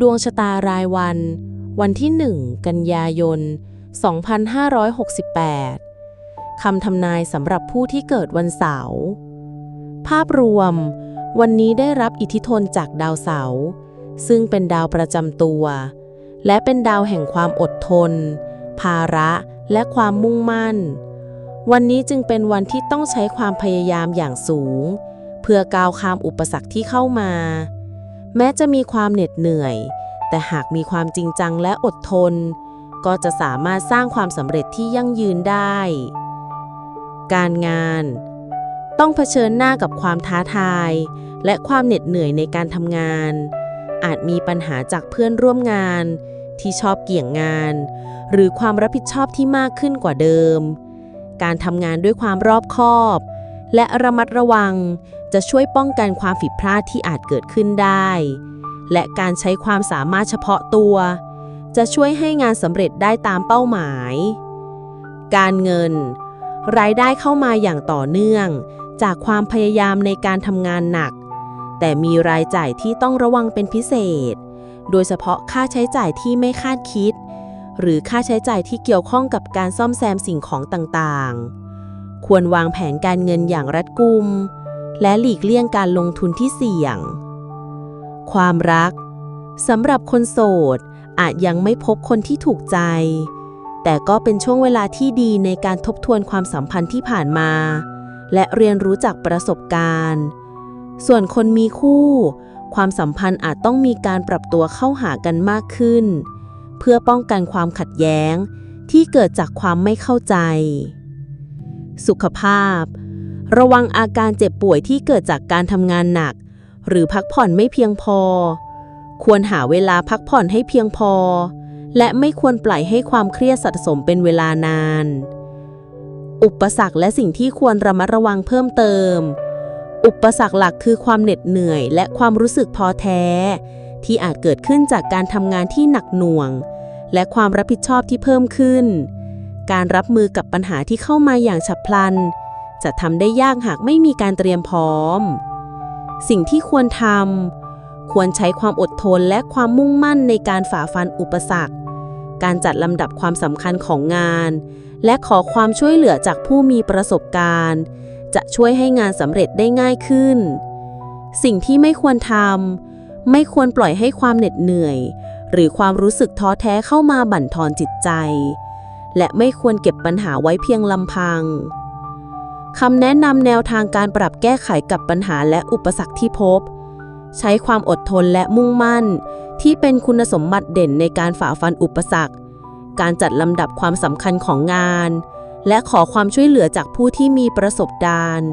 ดวงชะตารายวัน วันที่ 1 กันยายน 2568 คำทำนายสำหรับผู้ที่เกิดวันเสาร์ ภาพรวม วันนี้ได้รับอิทธิพลจากดาวเสาร์ซึ่งเป็นดาวประจำตัว และเป็นดาวแห่งความอดทน ภาระและความมุ่งมั่น วันนี้จึงเป็นวันที่ต้องใช้ความพยายามอย่างสูง เพื่อก้าวข้ามอุปสรรคที่เข้ามา แม้จะมีความเหน็ดเหนื่อย แต่หากมีความจริงจังและอดทน ก็จะสามารถสร้างความสำเร็จที่ยั่งยืนได้ การงาน ต้องเผชิญหน้ากับความท้าทาย และความเหน็ดเหนื่อยในการทำงาน อาจมีปัญหาจากเพื่อนร่วมงาน ที่ชอบเกี่ยงงาน หรือความรับผิดชอบที่มากขึ้นกว่าเดิม การทำงานด้วยความรอบคอบ และระมัดระวัง จะช่วยป้องกันความผิดพลาดที่อาจเกิดขึ้นได้ และการใช้ความสามารถเฉพาะตัว จะช่วยให้งานสำเร็จได้ตามเป้าหมาย การเงิน รายได้เข้ามาอย่างต่อเนื่อง จากความพยายามในการทำงานหนัก แต่มีรายจ่ายที่ต้องระวังเป็นพิเศษ โดยเฉพาะค่าใช้จ่ายที่ไม่คาดคิด หรือค่าใช้จ่ายที่เกี่ยวข้องกับการซ่อมแซมสิ่งของต่างๆ ควรวางแผนการเงินอย่างรัดกุม และหลีกเลี่ยงการลงทุนที่เสี่ยง ความรัก สำหรับคนโสด อาจยังไม่พบคนที่ถูกใจ แต่ก็เป็นช่วงเวลาที่ดีในการทบทวนความสัมพันธ์ที่ผ่านมา และเรียนรู้จากประสบการณ์ ส่วนคนมีคู่ ความสัมพันธ์อาจต้องมีการปรับตัวเข้าหากันมากขึ้น เพื่อป้องกันความขัดแย้งที่เกิดจากความไม่เข้าใจ สุขภาพ ระวังอาการเจ็บป่วยที่เกิดจากการทำงานหนัก หรือพักผ่อนไม่เพียงพอ ควรหาเวลาพักผ่อนให้เพียงพอ และไม่ควรปล่อยให้ความเครียดสะสมเป็นเวลานาน อุปสรรคและสิ่งที่ควรระมัดระวังเพิ่มเติม อุปสรรคหลักคือความเหน็ดเหนื่อย และความรู้สึกพอแท้ ที่อาจเกิดขึ้นจากการทำงานที่หนักหน่วง และความรับผิดชอบที่เพิ่มขึ้น การรับมือกับปัญหาที่เข้ามาอย่างฉับพลัน จะทำได้ยากหากไม่มีการเตรียมพร้อม สิ่งที่ควรทำควรใช้ความอดทนและความมุ่งมั่นในการฝ่าฟันอุปสรรค การจัดลำดับความสำคัญของงาน และขอความช่วยเหลือจากผู้มีประสบการณ์ จะช่วยให้งานสำเร็จได้ง่ายขึ้น สิ่งที่ไม่ควรทำไม่ควรปล่อยให้ความเหน็ดเหนื่อย หรือความรู้สึกท้อแท้เข้ามาบั่นทอนจิตใจ และไม่ควรเก็บปัญหาไว้เพียงลำพัง คำแนะนำแนวทางการปรับแก้ไขกับปัญหาและอุปสรรคที่พบ ใช้ความอดทนและมุ่งมั่น ที่เป็นคุณสมบัติเด่นในการฝ่าฟันอุปสรรค การจัดลำดับความสำคัญของงาน และขอความช่วยเหลือจากผู้ที่มีประสบการณ์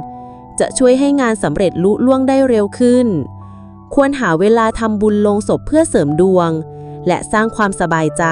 จะช่วยให้งานสำเร็จลุล่วงได้เร็วขึ้น ควรหาเวลาทำบุญลงศพเพื่อเสริมดวง และสร้างความสบายใจ